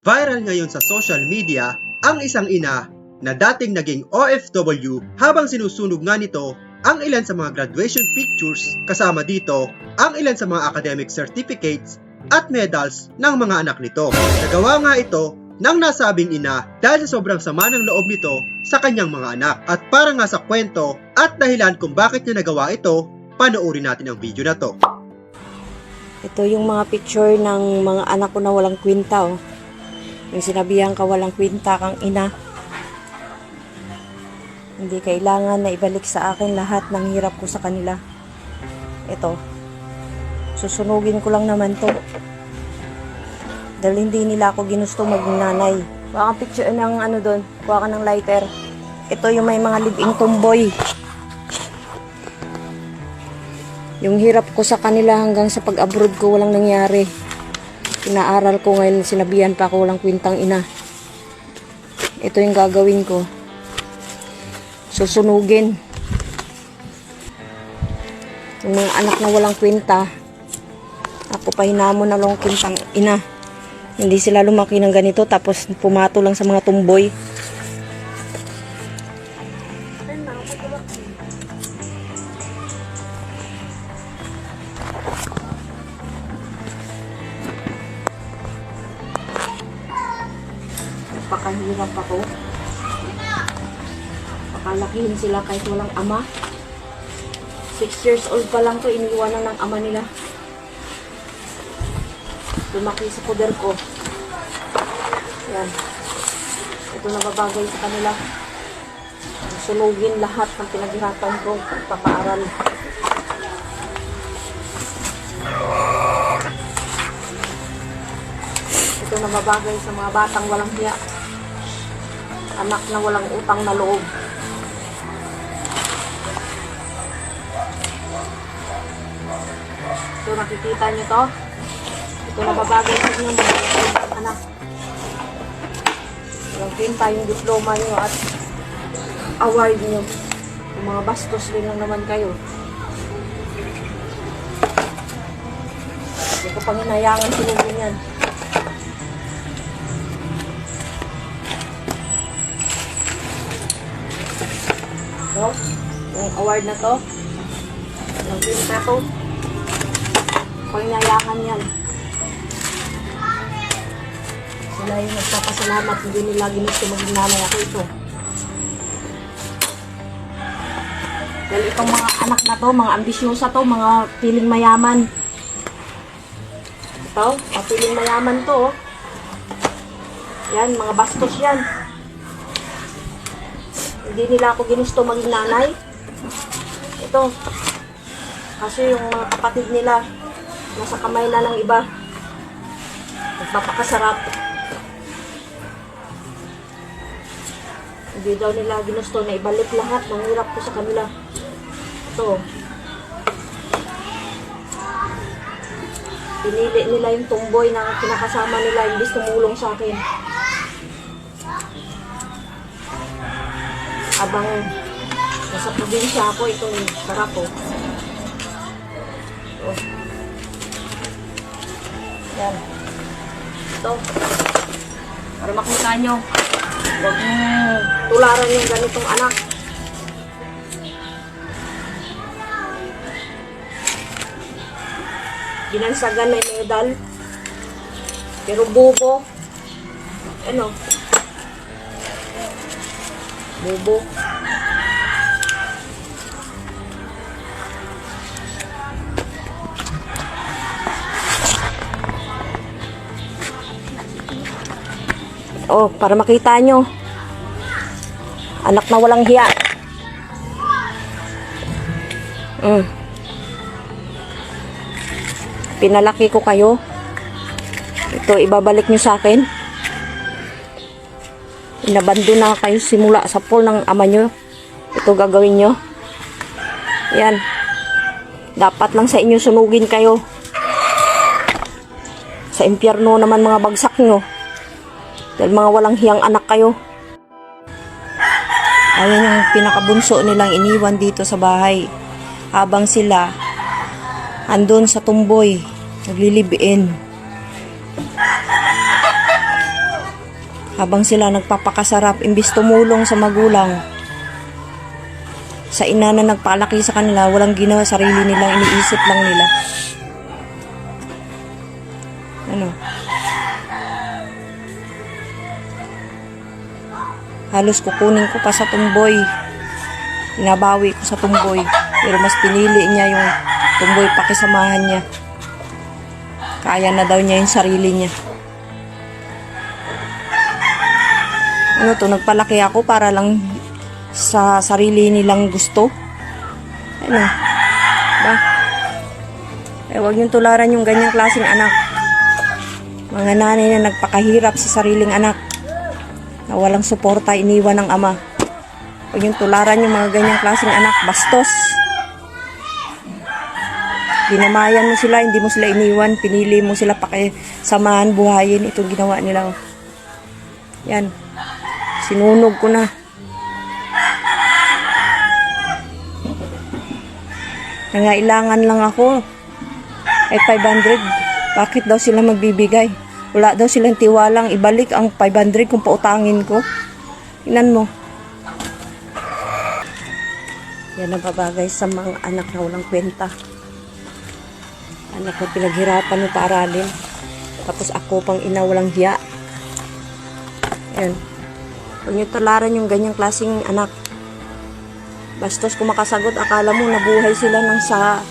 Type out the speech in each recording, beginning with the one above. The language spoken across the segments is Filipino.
Viral ngayon sa social media ang isang ina na dating naging OFW habang sinusunog nga nito ang ilan sa mga graduation pictures kasama dito ang ilan sa mga academic certificates at medals ng mga anak nito. Nagawa nga ito ng nasabing ina dahil sa sobrang sama ng loob nito sa kanyang mga anak. At para nga sa kwento at dahilan kung bakit niya nagawa ito, panoorin natin ang video na to. Ito yung mga picture ng mga anak ko na walang kwinta, oh. Yung sinabihan ka walang kwinta kang ina. Hindi kailangan na ibalik sa akin lahat ng hirap ko sa kanila. Ito. Susunugin ko lang naman to. Dahil hindi nila ako ginusto maging nanay. Kuha kang picture ng ano doon. Kuha ka ng lighter. Ito yung may mga libing tumboy. Yung hirap ko sa kanila hanggang sa pag-abroad ko walang nangyari. Pinaaral ko ngayon, sinabihan pa ako walang kwintang ina. Ito yung gagawin ko. Susunugin. Yung mga anak na walang kwinta, ako pa hinamon na lang kwintang ina. Hindi sila lumaki ng ganito tapos pumato lang sa mga tumboy. Napakahirap ako. Pakalakihin sila kahit walang ama. Six years old pa lang to, iniwanan ng ama nila. Lumaki sa poder ko. Yan. Ito nababagay sa kanila. Sunugin lahat ng pinaghirapan ko pagpapaaral. Ito nababagay sa mga batang walang hiya. Anak na walang utang na loob. Ito nakikita niyo to? Ito nababagay sa inyo mga anak. Pinta yung diploma niyo at award niyo. Yung mga bastos din lang naman kayo. Hindi ko pang hinayangan sinugin yan. To, yung award na to, yung pinta to, pangyayakan yan. Sila yung nagpapasalamat, hindi nila ginusto maging nanay ako ito. Dahil itong mga anak na to, mga ambisyosa to, mga piling mayaman. Ito, mga piling mayaman to. oh. Yan, mga bastos yan. Hindi nila ako ginusto maging nanay. Ito. Kasi yung mga kapatid nila, nasa kamay na ng iba. Nagpapakasarap. Hindi daw nila ginusto na ibalik lahat ng hirap ko sa kanila. Ito. Pinili nila yung tumboy na kinakasama nila imbis tumulong sa akin. Abang nasa probinsya ako, itong sarap po. Oh. Yan. Ito. Para makita nyo. Huwag tularan yung ganitong anak. Ginansagan na yung medal. Pero bubo. Ano? Bubo. Oh, para makita nyo. Anak na walang hiya. Mm. Pinalaki ko kayo. Ito, ibabalik nyo sa akin. Inabando na kayo simula sa pool ng ama nyo. Ito gagawin nyo. Yan. Dapat lang sa inyo sunugin kayo. Sa impyerno naman mga bagsak nyo. Dahil mga walang hiyang anak kayo. Ayun yung pinakabunso nilang iniwan dito sa bahay. Habang sila andun sa tumboy, naglilibiin. Habang sila nagpapakasarap, imbis tumulong sa magulang, sa ina na nagpalaki sa kanila, walang ginawa, sarili nilang iniisip lang nila. Ano? Halos kukunin ko pa sa tumboy. Inabawi ko sa tumboy. Pero mas pinili niya yung tumboy pakisamahan niya. Kaya na daw niya yung sarili niya. Ano to, nagpalaki ako para lang sa sarili nilang gusto. Ano? Ba? Eh, huwag niyong tularan yung ganyang klaseng anak. Mga nanay na nagpakahirap sa sariling anak. Na walang suporta, iniwan ng ama. Huwag niyong tularan yung mga ganyang klaseng anak. Bastos. Dinamayan mo sila, hindi mo sila iniwan. Pinili mo sila pakisamahan, buhayin. Ito ginawa nila. Yan. Sinunog ko na. Nangailangan lang ako. Ay 500. Bakit daw sila magbibigay? Wala daw silang tiwalang ibalik ang 500 kung pautangin ko. Inan mo. Yan ang babagay sa mga anak na walang kwenta. Anak na pinaghirapan ng paaralin. Tapos ako pang ina walang hiya. Yan. Huwag niyo talaran yung ganyang klaseng anak. Bastos kung makasagot, akala mo nabuhay sila ng sa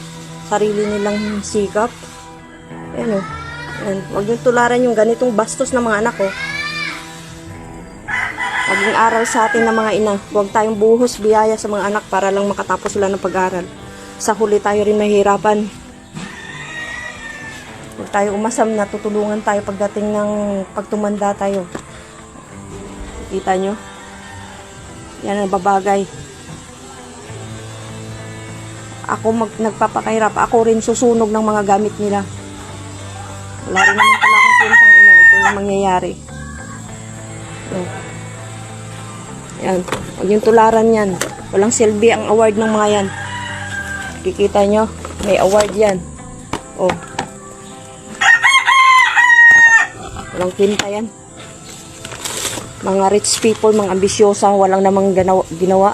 sarili nilang sikap. Ayan o. Huwag niyo tularan yung ganitong bastos ng mga anak ko. Maging aral sa atin ng mga ina. Huwag tayong buhos biyaya sa mga anak para lang makatapos sila ng pag-aral. Sa huli tayo rin mahirapan. Huwag tayo umasam na tutulungan tayo pagdating ng pagtumanda tayo. Kita nyo? Yan ang babagay. Ako mag, nagpapakahirap. Ako rin susunog ng mga gamit nila. Wala rin naman pala akong kwentang ina. Ito yung mangyayari. Oh. Yan. Huwag yung tularan yan. Walang silbi ang award ng mga yan. Kikita nyo? May award yan. Oh. Walang kwenta yan. Mga rich people, mga ambisyosa, walang namang ganawa, ginawa.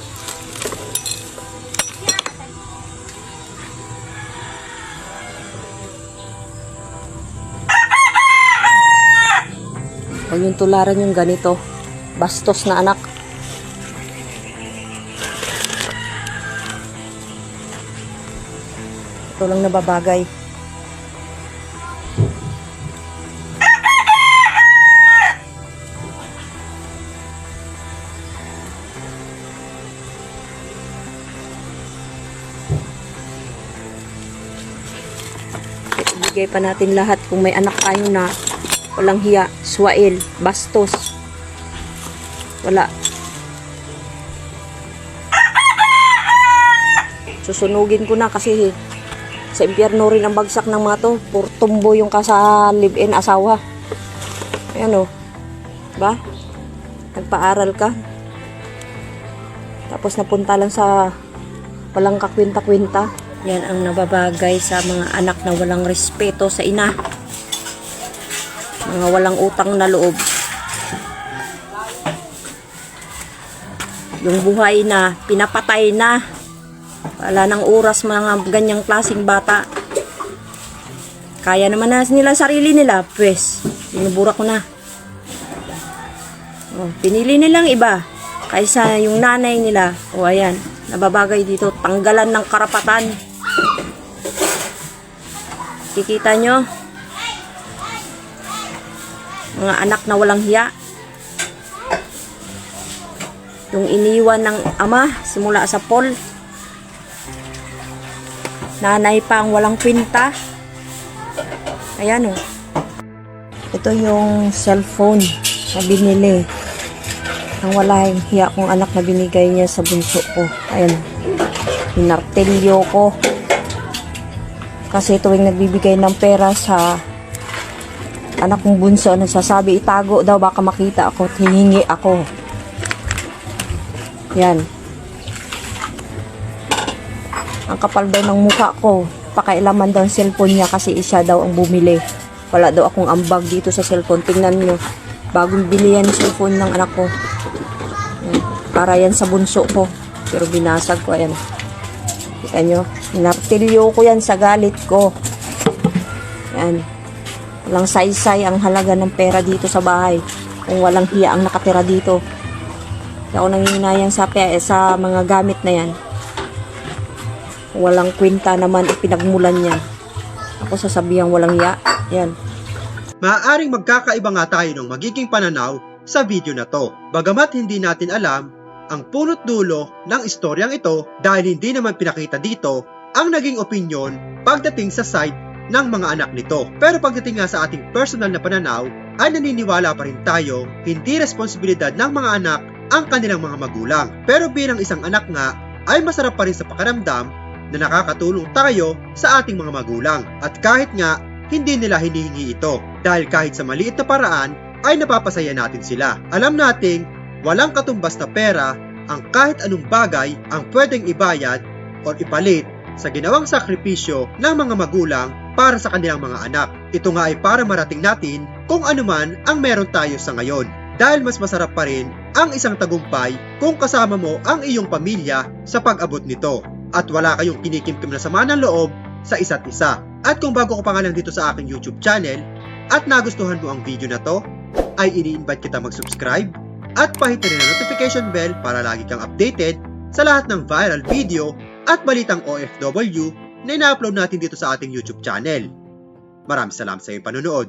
Huwag yung tularan yung ganito. Bastos na anak. Ito lang nababagay. Ibigay pa natin lahat kung may anak tayo na walang hiya, swail, bastos. Wala. Susunugin ko na kasi sa impyerno rin ang bagsak ng mga to. Puro tumbo yung kasa live-in asawa. Ayan o. Ba? Nagpaaral ka. Tapos napunta lang sa walang kakwinta-kwinta. Yan ang nababagay sa mga anak na walang respeto sa ina. Mga walang utang na loob. Yung buhay na, pinapatay na. Wala nang oras mga ganyang klaseng bata. Kaya naman na nila sarili nila. Pwes, binubura ko na. Oh, pinili nilang iba. Kaysa yung nanay nila. O ayan, nababagay dito. Tanggalan ng karapatan. Kikita nyo? Mga anak na walang hiya. Yung iniwan ng ama simula sa Paul. Nanay pa ang walang kwinta. Ayan o. Ito yung cellphone na binili. Ang wala yung hiya kong anak na binigay niya sa bunso ko. Ayan. Pinartelyo ko. Kasi tuwing nagbibigay ng pera sa anak kong bunso, nagsasabi, itago daw, baka makita ako, at hihingi ako. Yan. Ang kapal daw ng mukha ko, pakailaman daw ang cellphone niya kasi siya daw ang bumili. Wala daw akong ambag dito sa cellphone. Tingnan nyo. Bagong bili yan cellphone ng anak ko. Para yan sa bunso ko. Pero binasag ko, ayan. Kita nyo? Inartilyo ko yan sa galit ko. Yan. Walang saysay ang halaga ng pera dito sa bahay. Kung walang hiya ang nakatira dito. Kaya ako nanginayang sa, sa mga gamit na yan. Walang kwenta naman, ipinagmulan yan. Ako sasabihan walang hiya. Yan. Maaaring magkakaiba nga tayo ng magiging pananaw sa video na to. Bagamat hindi natin alam ang punot dulo ng istoryang ito dahil hindi naman pinakita dito ang naging opinyon pagdating sa side ng mga anak nito. Pero pagdating nga sa ating personal na pananaw, ay naniniwala pa rin tayo hindi responsibilidad ng mga anak ang kanilang mga magulang. Pero bilang isang anak nga, ay masarap pa rin sa pakiramdam na nakakatulong tayo sa ating mga magulang. At kahit nga hindi nila hinihingi ito dahil kahit sa maliit na paraan ay napapasaya natin sila. Alam nating walang katumbas na pera ang kahit anong bagay ang pwedeng ibayad o ipalit sa ginawang sakripisyo ng mga magulang para sa kanilang mga anak. Ito nga ay para marating natin kung ano man ang meron tayo sa ngayon. Dahil mas masarap pa rin ang isang tagumpay kung kasama mo ang iyong pamilya sa pag-abot nito at wala kayong kinikimkim na sama ng loob sa isa't isa. At kung bago ko pa nga lang dito sa aking YouTube channel at nagustuhan mo ang video na to, ay ini-invite kita mag-subscribe at pahitin rin ang notification bell para lagi kang updated sa lahat ng viral video at balitang OFW na ina-upload natin dito sa ating YouTube channel. Maraming salamat sa iyong panonood.